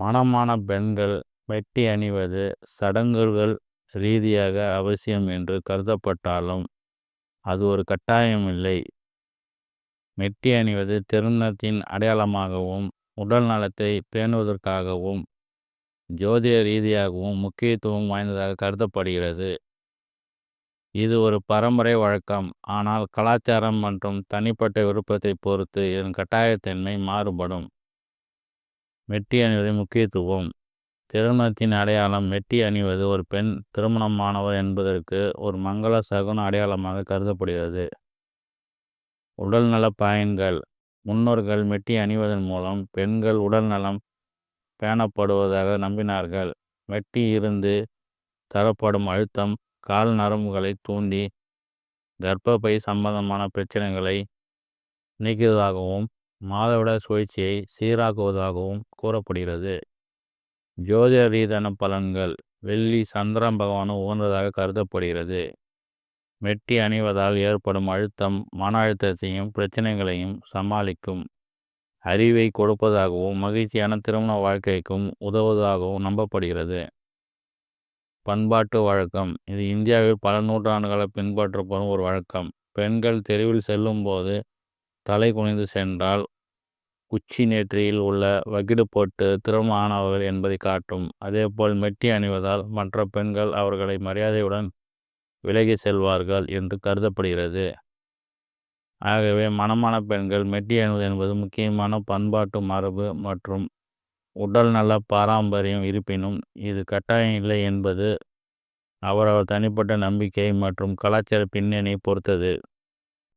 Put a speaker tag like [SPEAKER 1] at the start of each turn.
[SPEAKER 1] மணமான பெண்கள் மெட்டி அணிவது சடங்குகள் ரீதியாக அவசியம் என்று கருதப்பட்டாலும் அது ஒரு கட்டாயம் இல்லை மெட்டி அணிவது திருமணத்தின் அடையாளமாகவும் உடல் நலத்தை பேணுவதற்காகவும் ஜோதிட ரீதியாகவும் முக்கியத்துவம் வாய்ந்ததாக கருதப்படுகிறது இது ஒரு பரம்பரை வழக்கம் ஆனால் கலாச்சாரம் மற்றும் தனிப்பட்ட விருப்பத்தை பொறுத்து இதன் கட்டாயத்தன்மை மாறுபடும் மெட்டி அணிவதின் முக்கியத்துவம் திருமணத்தின் அடையாளம் மெட்டி அணிவது ஒரு பெண் திருமணமானவர் என்பதற்கு ஒரு மங்கள சகுன அடையாளமாக கருதப்படுகிறது உடல்நல பயன்கள் முன்னோர்கள் மெட்டி அணிவதன் மூலம் பெண்கள் உடல்நலம் பேணப்படுவதாக நம்பினார்கள் மெட்டி இருந்து தரப்படும் அழுத்தம் கால் நரம்புகளை தூண்டி கர்ப்பப்பை சம்பந்தமான பிரச்சனைகளை நீக்குவதாகவும் மாதவிட சுழற்சியை சீராக்குவதாகவும் கூறப்படுகிறது ஜோதிட ரீதன பலன்கள் வெள்ளி சந்திரன் பகவானும் உகந்ததாக கருதப்படுகிறது வெட்டி அணிவதால் ஏற்படும் அழுத்தம் மன அழுத்தத்தையும் பிரச்சனைகளையும் சமாளிக்கும் அறிவை கொடுப்பதாகவும் மகிழ்ச்சியான திருமண வாழ்க்கைக்கும் உதவுவதாகவும் நம்பப்படுகிறது பண்பாட்டு வழக்கம் இது இந்தியாவில் பல நூற்றாண்டுகளை பின்பற்றப்படும் ஒரு வழக்கம் பெண்கள் தெருவில் செல்லும்போது தலை குனிந்து சென்றால் உச்சி நேற்றியில் உள்ள வகிடு போட்டு திருமணமானவர் என்பதை காட்டும் அதேபோல் மெட்டி அணிவதால் மற்ற பெண்கள் அவர்களை மரியாதையுடன் விலகி செல்வார்கள் என்று கருதப்படுகிறது ஆகவே மனமான பெண்கள் மெட்டி அணிவது என்பது முக்கியமான பண்பாட்டு மரபு மற்றும் உடல் நல பாரம்பரியம் இருப்பினும் இது கட்டாயம் இல்லை என்பது அவரவர் தனிப்பட்ட நம்பிக்கை மற்றும் கலாச்சார பின்னணியை பொறுத்தது